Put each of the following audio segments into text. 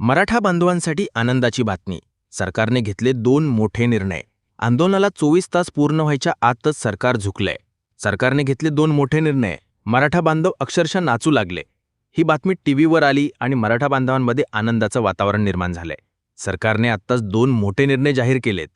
मराठा बांधवांसाठी आनंदाची बातमी. सरकारने घेतले दोन मोठे निर्णय. आंदोलनाला चोवीस तास पूर्ण व्हायच्या आतच सरकार झुकलंय. सरकारने घेतले दोन मोठे निर्णय. मराठा बांधव अक्षरशः नाचू लागले. ही बातमी टीव्हीवर आली आणि मराठा बांधवांमध्ये आनंदाचं वातावरण निर्माण झालंय. सरकारने आत्ताच दोन मोठे निर्णय जाहीर केलेत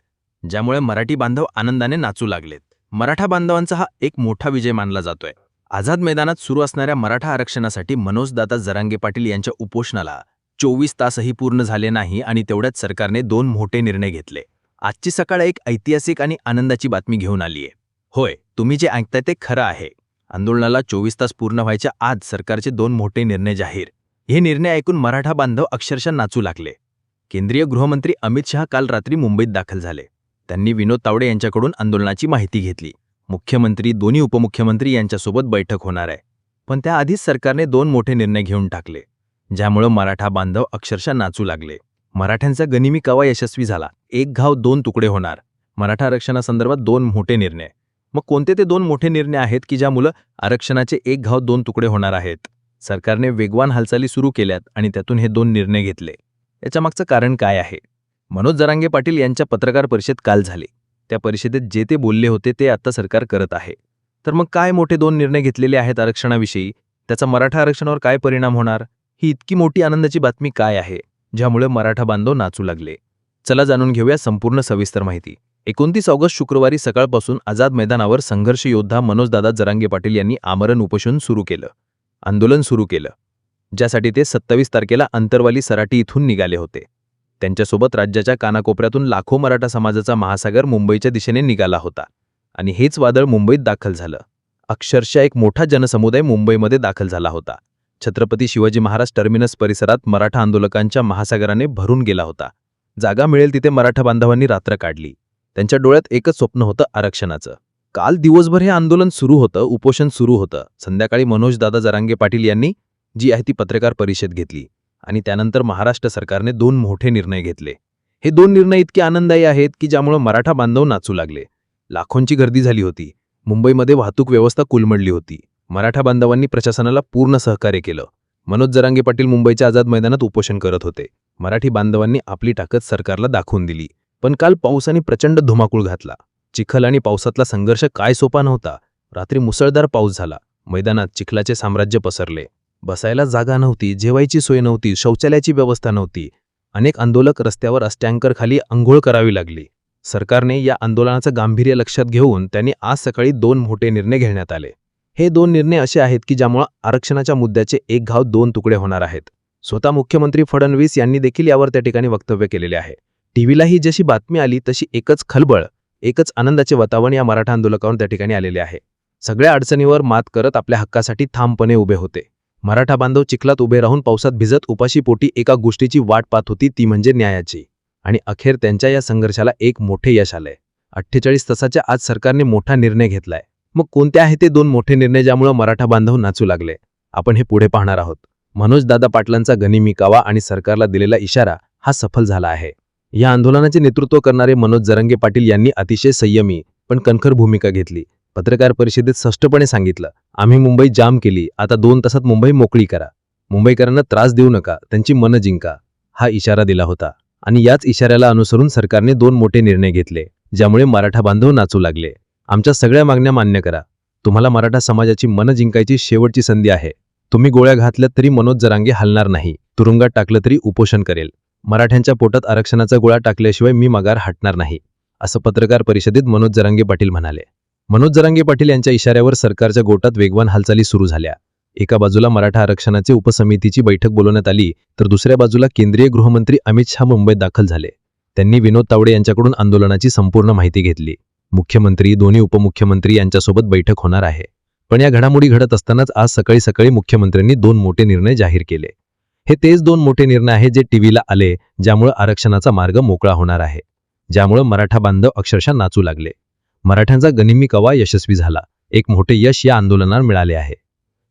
ज्यामुळे मराठी बांधव आनंदाने नाचू लागलेत. मराठा बांधवांचा हा एक मोठा विजय मानला जातोय. आझाद मैदानात सुरू असणाऱ्या मराठा आरक्षणासाठी मनोजदादा जरांगे पाटील यांच्या उपोषणाला चोवीस तासही पूर्ण झाले नाही आणि तेवढ्यात सरकारने दोन मोठे निर्णय घेतले. आजची सकाळ एक ऐतिहासिक आणि आनंदाची बातमी घेऊन आलीये. होय तुम्ही जे ऐकताय ते खरं आहे. आंदोलनाला चोवीस तास पूर्ण व्हायच्या आज सरकारचे दोन मोठे निर्णय जाहीर. हे निर्णय ऐकून मराठा बांधव अक्षरशः नाचू लागले. केंद्रीय गृहमंत्री अमित शहा काल रात्री मुंबईत दाखल झाले. त्यांनी विनोद तावडे यांच्याकडून आंदोलनाची माहिती घेतली. मुख्यमंत्री दोन्ही उपमुख्यमंत्री यांच्यासोबत बैठक होणार आहे. पण त्याआधीच सरकारने दोन मोठे निर्णय घेऊन टाकले. ज्यामुळं मराठा बांधव अक्षरशः नाचू लागले. मराठ्यांचा गनिमी कवा यशस्वी झाला? एक घाव दोन तुकडे होणार. मराठा आरक्षणासंदर्भात दोन मोठे निर्णय. मग कोणते ते दोन मोठे निर्णय आहेत की ज्यामुळं आरक्षणाचे एक घाव दोन तुकडे होणार आहेत? सरकारने वेगवान हालचाली सुरू केल्यात आणि त्यातून हे दोन निर्णय घेतले. याच्यामागचं कारण काय आहे? मनोज जरांगे पाटील यांच्या पत्रकार परिषद काल झाली. त्या परिषदेत जे ते बोलले होते ते आता सरकार करत आहे. तर मग काय मोठे दोन निर्णय घेतलेले आहेत आरक्षणाविषयी? त्याचा मराठा आरक्षणावर काय परिणाम होणार? ही इतकी मोठी आनंदाची बातमी काय आहे ज्यामुळे मराठा बांधव नाचू लागले? चला जाणून घेऊया संपूर्ण सविस्तर माहिती. एकोणतीस ऑगस्ट शुक्रवारी सकाळपासून आझाद मैदानावर संघर्ष योद्धा मनोजदादा जरांगे पाटील यांनी आमरण उपोषण सुरू केलं. आंदोलन सुरू केलं. ज्यासाठी ते सत्तावीस तारखेला अंतरवाली सराटी इथून निघाले होते. त्यांच्यासोबत राज्याच्या कानाकोपऱ्यातून लाखो मराठा समाजाचा महासागर मुंबईच्या दिशेने निघाला होता आणि हेच वादळ मुंबईत दाखल झालं. अक्षरशः एक मोठा जनसमुदाय मुंबईमध्ये दाखल झाला होता. छत्रपती शिवाजी महाराज टर्मिनस परिसरात मराठा आंदोलकांच्या महासागराने भरून गेला होता. जागा मिळेल तिथे मराठा बांधवांनी रात्र काढली. त्यांच्या डोळ्यात एकच स्वप्न होतं आरक्षणाचं. काल दिवसभर हे आंदोलन सुरू होतं उपोषण सुरू होतं. संध्याकाळी मनोजदादा जरांगे पाटील यांनी जी आहे ती पत्रकार परिषद घेतली आणि त्यानंतर महाराष्ट्र सरकारने दोन मोठे निर्णय घेतले. हे दोन निर्णय इतके आनंददायी आहेत की ज्यामुळे मराठा बांधव नाचू लागले. लाखोंची गर्दी झाली होती. मुंबईमध्ये वाहतूक व्यवस्था कुलमडली होती. मराठा बांधवांनी प्रशासनाला पूर्ण सहकार्य केलं. मनोज जरांगे पाटील मुंबईच्या आझाद मैदानात उपोषण करत होते. मराठी बांधवांनी आपली ताकद सरकारला दाखवून दिली. पण काल पावसाने प्रचंड धुमाकूळ घातला. चिखल आणि पावसातला संघर्ष काय सोपा नव्हता. रात्री मुसळधार पाऊस झाला. मैदानात चिखलाचे साम्राज्य पसरले. बसायला जागा नव्हती जेवायची सोय नव्हती शौचालयाची व्यवस्था नव्हती. अनेक आंदोलक रस्त्यावर अस्टँकरखाली अंघोळ करावी लागली. सरकारने या आंदोलनाचं गांभीर्य लक्षात घेऊन त्यांनी आज सकाळी दोन मोठे निर्णय घेण्यात आले. हे दोन निर्णय असे आहेत की ज्यामुळे आरक्षणाच्या मुद्द्याचे एक घाव दोन तुकडे होणार आहेत. स्वतः मुख्यमंत्री फडणवीस यांनी देखील यावर त्या ठिकाणी वक्तव्य केलेले आहे. टीव्हीलाही जशी बातमी आली तशी एकच खलबळ एकच आनंदाचे वातावरण या मराठा आंदोलकावर त्या ठिकाणी आलेले आहे. सगळ्या अडचणीवर मात करत आपल्या हक्कासाठी ठामपणे उभे होते. मराठा बांधव चिखलात उभे राहून पावसात भिजत उपाशी पोटी एका गोष्टीची वाट पाहत होती ती म्हणजे न्यायाची. आणि अखेर त्यांच्या या संघर्षाला एक मोठे यश आलंय. अठ्ठेचाळीस तासाच्या आज सरकारने मोठा निर्णय घेतलाय. मग कोणते आहे ते दोन मोठे निर्णय ज्यामुळे मराठा बांधव नाचू लागले? आपण हे पुढे पाहणार आहोत. मनोज दादा पाटलांचा गनिमिकावा आणि सरकारला दिलेला इशारा हा सफल झाला आहे. या आंदोलनाचे नेतृत्व करणारे मनोज जरंगे पाटील यांनी अतिशय संयमी पण कणखर भूमिका घेतली. पत्रकार परिषदेत स्पष्टपणे सांगितलं आम्ही मुंबई जाम केली. आता दोन तासात मुंबई मोकळी करा. मुंबईकरांना त्रास देऊ नका. त्यांची मनं जिंका. हा इशारा दिला होता. आणि याच इशाऱ्याला अनुसरून सरकारने दोन मोठे निर्णय घेतले ज्यामुळे मराठा बांधव नाचू लागले. आमच्या सगळ्या मागण्या मान्य करा. तुम्हाला मराठा समाजाची मन जिंकायची शेवटची संधी आहे. तुम्ही गोळ्या घातल्या तरी मनोज जरांगे हलणार नाही. तुरुंगात टाकलं तरी उपोषण करेल. मराठ्यांच्या पोटात आरक्षणाचा गोळा टाकल्याशिवाय मी माघार हटणार नाही असं पत्रकार परिषदेत मनोज जरांगे पाटील म्हणाले. मनोज जरांगे पाटील यांच्या इशाऱ्यावर सरकारच्या गोटात वेगवान हालचाली सुरू झाल्या. एका बाजूला मराठा आरक्षणाचे उपसमितीची बैठक बोलवण्यात आली तर दुसऱ्या बाजूला केंद्रीय गृहमंत्री अमित शहा मुंबईत दाखल झाले. त्यांनी विनोद तावडे यांच्याकडून आंदोलनाची संपूर्ण माहिती घेतली. मुख्यमंत्री दोन्ही उपमुख्यमंत्री यांच्यासोबत बैठक होणार आहे. पण या घडामोडी घडत असतानाच आज सकाळी सकाळी मुख्यमंत्र्यांनी दोन मोठे निर्णय जाहीर केले. हे तेच दोन मोठे निर्णय आहेत जे टीव्हीला आले ज्यामुळे आरक्षणाचा मार्ग मोकळा होणार आहे. ज्यामुळे मराठा बांधव अक्षरशः नाचू लागले. मराठ्यांचा गनिमी कवा यशस्वी झाला एक मोठे यश या आंदोलनाला मिळाले आहे.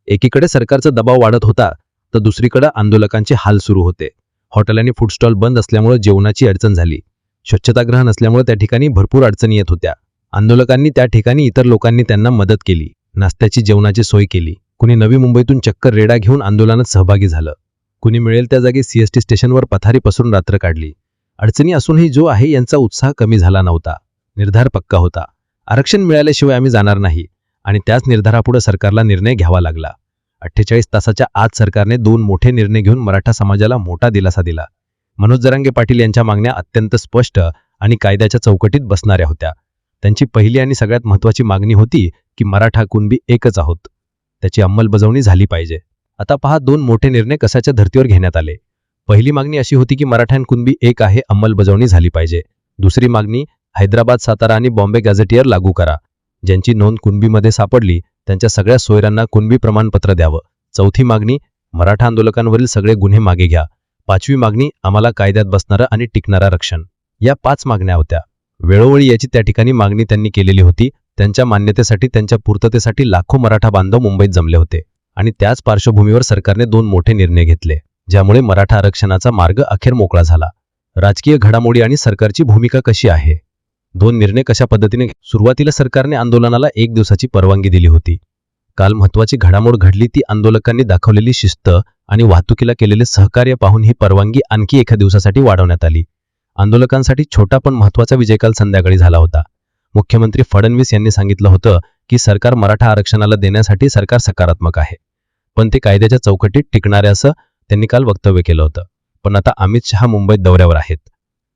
एकीकडे सरकारचा दबाव वाढत होता तर दुसरीकडे आंदोलकांचे हाल सुरू होते. हॉटेल आणि फूड स्टॉल बंद असल्यामुळे जेवणाची अडचण झाली. स्वच्छतागृह नसल्यामुळे त्या ठिकाणी भरपूर अडचणी येत होत्या. आंदोलकांनी त्या ठिकाणी इतर लोकांनी त्यांना मदत केली नाश्त्याची जेवणाची सोय केली. कुणी नवी मुंबईतून चक्कर रेडा घेऊन आंदोलनात सहभागी झालं. कुणी मिळेल त्या जागी सीएसटी स्टेशनवर पथारी पसरून रात्र काढली. अडचणी असूनही जो आहे यांचा उत्साह कमी झाला नव्हता. निर्धार पक्का होता. आरक्षण मिळाल्याशिवाय आम्ही जाणार नाही आणि त्याच निर्धारापुढे सरकारला निर्णय घ्यावा लागला. अठ्ठेचाळीस तासाच्या आत सरकारने दोन मोठे निर्णय घेऊन मराठा समाजाला मोठा दिलासा दिला. मनोज जरांगे पाटील यांच्या मागण्या अत्यंत स्पष्ट आणि कायद्याच्या चौकटीत बसणाऱ्या होत्या. त्यांची पहिली आणि सगळ्यात महत्त्वाची मागणी होती की मराठा कुणबी एकच आहोत. त्याची अंमलबजावणी झाली पाहिजे. आता पहा दोन मोठे निर्णय कशाच्या धर्तीवर घेण्यात आले. पहिली मागणी अशी होती की मराठा कुणबी एक आहे अंमलबजावणी झाली पाहिजे. दुसरी मागणी हैदराबाद सातारा आणि बॉम्बे गॅझेटियर लागू करा. ज्यांची नोंद कुणबीमध्ये सापडली त्यांच्या सगळ्या सोयऱ्यांना कुणबी प्रमाणपत्र द्यावं. चौथी मागणी मराठा आंदोलकांवरील सगळे गुन्हे मागे घ्या. पाचवी मागणी आम्हाला कायद्यात बसणारं आणि टिकणारं रक्षण. या पाच मागण्या होत्या. वेळोवेळी याची त्या ठिकाणी मागणी त्यांनी केलेली होती. त्यांच्या मान्यतेसाठी त्यांच्या पूर्ततेसाठी लाखो मराठा बांधव मुंबईत जमले होते आणि त्याच पार्श्वभूमीवर सरकारने दोन मोठे निर्णय घेतले ज्यामुळे मराठा आरक्षणाचा मार्ग अखेर मोकळा झाला. राजकीय घडामोडी आणि सरकारची भूमिका कशी आहे? दोन निर्णय कशा पद्धतीने सुरुवातीला सरकारने आंदोलनाला एक दिवसाची परवानगी दिली होती. काल महत्वाची घडामोड घडली ती आंदोलकांनी दाखवलेली शिस्त आणि वाहतुकीला केलेले सहकार्य पाहून ही परवानगी आणखी एका दिवसासाठी वाढवण्यात आली. आंदोलकांसाठी छोटा पण महत्त्वाचा विजय काल संध्याकाळी झाला होता. मुख्यमंत्री फडणवीस यांनी सांगितलं होतं की सरकार मराठा आरक्षणाला देण्यासाठी सरकार सकारात्मक आहे. पण ते कायद्याच्या चौकटीत टिकणारे असं त्यांनी काल वक्तव्य केलं होतं. पण आता अमित शहा मुंबईत दौऱ्यावर आहेत.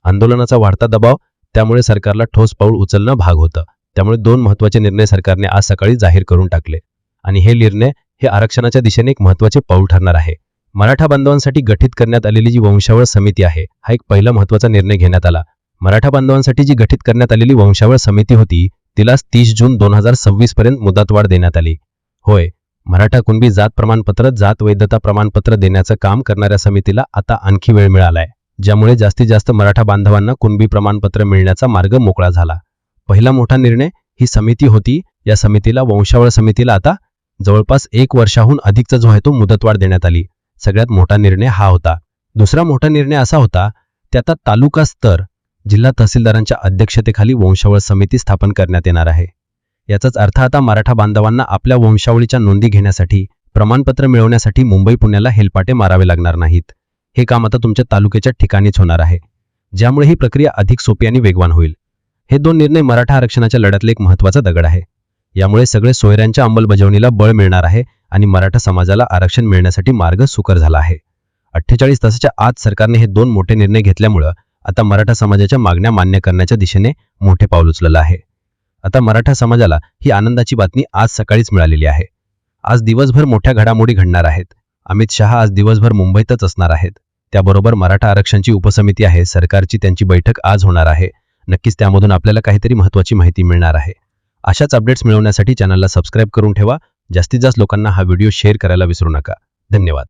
आंदोलनाचा वाढता दबाव त्यामुळे सरकारला ठोस पाऊल उचलणं भाग होतं. त्यामुळे दोन महत्त्वाचे निर्णय सरकारने आज सकाळी जाहीर करून टाकले. आणि हे निर्णय हे आरक्षणाच्या दिशेने एक महत्त्वाचे पाऊल ठरणार आहे. मराठा बांधवांसाठी गठीत करण्यात आलेली जी वंशावळ समिती आहे हा एक पहिला महत्त्वाचा निर्णय घेण्यात आला. मराठा बांधवांसाठी जी गठीत करण्यात आलेली वंशावळ समिती होती तिलाच तीस जून दोन हजार सव्वीस पर्यंत मुदतवाढ देण्यात आली. होय मराठा कुणबी जात प्रमाणपत्र जात वैधता प्रमाणपत्र देण्याचं काम करणाऱ्या समितीला आता आणखी वेळ मिळालाय ज्यामुळे जास्तीत जास्त मराठा बांधवांना कुणबी प्रमाणपत्र मिळण्याचा मार्ग मोकळा झाला. पहिला मोठा निर्णय ही समिती होती या समितीला वंशावळ समितीला आता जवळपास एक वर्षाहून अधिकचा जो आहे तो मुदतवाढ देण्यात आली. सगळ्यात मोठा निर्णय हा होता. दुसरा मोठा निर्णय असा होता की आता तालुका स्तर जिल्हा तहसीलदारांच्या अध्यक्षतेखाली वंशावळ समिती स्थापन करण्यात येणार आहे. याचाच अर्थ आता मराठा बांधवांना आपल्या वंशावळीच्या नोंदी घेण्यासाठी प्रमाणपत्र मिळवण्यासाठी मुंबई पुण्याला हेलपाटे मारावे लागणार नाहीत. हे काम आता तुमच्या तालुक्याच्या ठिकाणीच होणार आहे. ज्यामुळे ही प्रक्रिया अधिक सोपी आणि वेगवान होईल. हे दोन निर्णय मराठा आरक्षणाच्या लढ्यातले एक महत्त्वाचा दगड आहे. यामुळे सगळे सोयऱ्यांच्या अंमलबजावणीला बळ मिळणार आहे आणि मराठा समाजाला आरक्षण मिळण्यासाठी मार्ग सुकर झाला आहे. अठ्ठेचाळीस तासाच्या आत सरकारने हे दोन मोठे निर्णय घेतल्यामुळं आता मराठा समाजाच्या मागण्या मान्य करण्याच्या दिशेने मोठे पाऊल उचललं आहे. आता मराठा समाजाला ही आनंदाची बातमी आज सकाळीच मिळालेली आहे. आज दिवसभर मोठ्या घडामोडी घडणार आहेत. अमित शहा आज दिवसभर मुंबईतच असणार आहेत. त्याबरोबर मराठा आरक्षणची उपसमिती आहे. सरकारची त्यांची बैठक आज होणार आहे. नक्कीच त्यामधून आपल्याला काहीतरी महत्त्वाची माहिती मिळणार आहे. अशाच अपडेट्स मिळवण्यासाठी चॅनलला सबस्क्राईब करून ठेवा. जास्तीत जास्त लोकांना हा व्हिडिओ शेअर करायला विसरू नका. धन्यवाद.